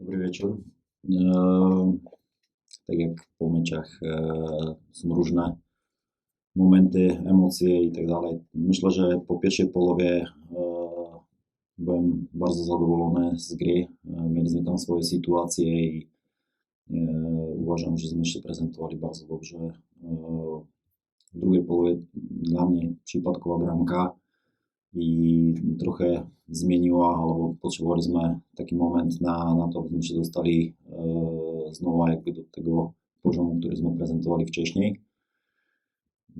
Dobry wieczór. Eee, tak jak po meczach eee, są różne momenty, emocje i tak dalej. Myślę, że po pierwszej połowie eee, byłem bardzo zadowolony z gry. Eee, mieliśmy tam swoje sytuacje i uważam, że myśmy się prezentowali bardzo dobrze. W drugiej połowie dla mnie przypadkowa bramka i trochę zmieniła, albo potrzebowaliśmy taki moment na, na to, abyśmy się dostali e, znowu jakby do tego poziomu, któryśmy prezentowali wcześniej.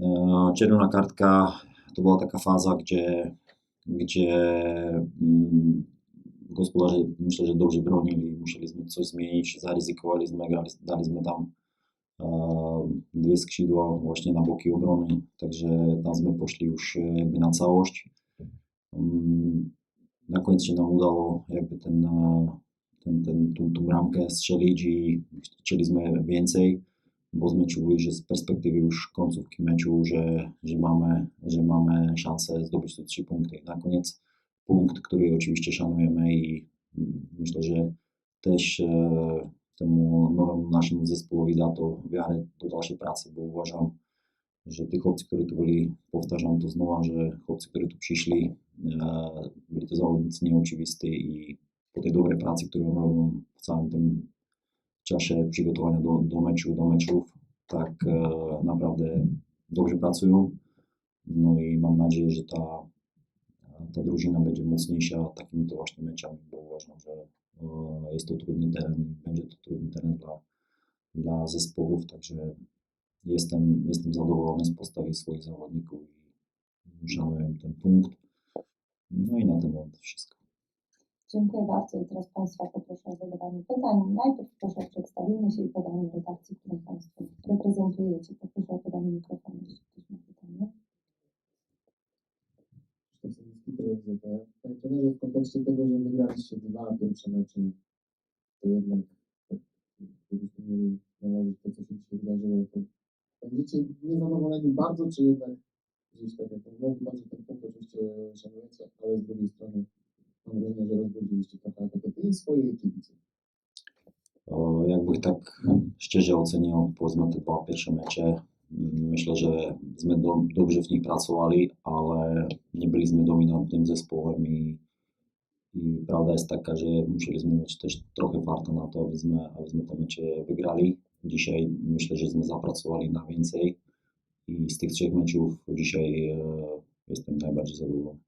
E, czerwona kartka to była taka faza, gdzie, gdzie mm, gospodarze myślę, że dobrze bronili, musieliśmy coś zmienić, zaryzykowaliśmy, daliśmy tam e, dwie skrzydła właśnie na boki obrony, także tam poszli już jakby na całość. Mm, na końcu się nam udało jakby ten, e, ten, ten, tą, tą bramkę strzelić i chcieliśmy więcej, bo czuli, że z perspektywy już końcówki meczu, że, że, mamy, że mamy szansę zdobyć te trzy punkty. Na koniec punkt, który oczywiście szanujemy i myślę, że też e, temu nowemu naszemu zespołowi da to wiarę do dalszej pracy, bo uważam, że tych chłopcy, którzy tu byli, powtarzam to znowu, że chłopcy, którzy tu przyszli, e, byli to zawodnicy nieoczywisty i po tej dobrej pracy, którą robią w całym tym czasie przygotowania do, do meczu, do meczów, tak e, naprawdę dobrze pracują. No i mam nadzieję, że ta, ta drużyna będzie mocniejsza takimi to właśnie meczami, bo uważam, że e, jest to trudny teren i będzie to trudny teren dla, dla zespołów, także jestem, jestem zadowolony z postawy swoich zawodników i szanuję ten punkt. No i na ten moment wszystko. Dziękuję bardzo i teraz Państwa poproszę o zadawanie pytań. Najpierw proszę o przedstawienie się i podanie redakcji, którą Państwo reprezentujecie. Poproszę o podanie mikrofonu, jeśli ktoś ma pytanie. Krzysztof Telewizja PL. Panie trenerze, w kontekście tego, że wygraliście dwa pierwsze mecze, to jednak tak, gdybyśmy mieli nałożyć to, co się dzisiaj wydarzyło, to będziecie niezadowoleni bardzo, czy jednak tak bardzo ten punkt oczywiście ale z drugiej strony mam wrażenie, że rozbudziliście trochę apetyty i. O, jakby tak szczerze ocenił, powiedzmy te dwa pierwsze mecze, myślę, że jsme do, dobrze w nich pracowali, ale nie byliśmy dominantnym zespołem i, i prawda jest taka, że musieliśmy mieć też trochę farta na to, abyśmy, abyśmy te mecze wygrali. Dzisiaj myślę, że jsme zapracowali na więcej i z tych trzech meczów dzisiaj e, jestem najbardziej zadowolony.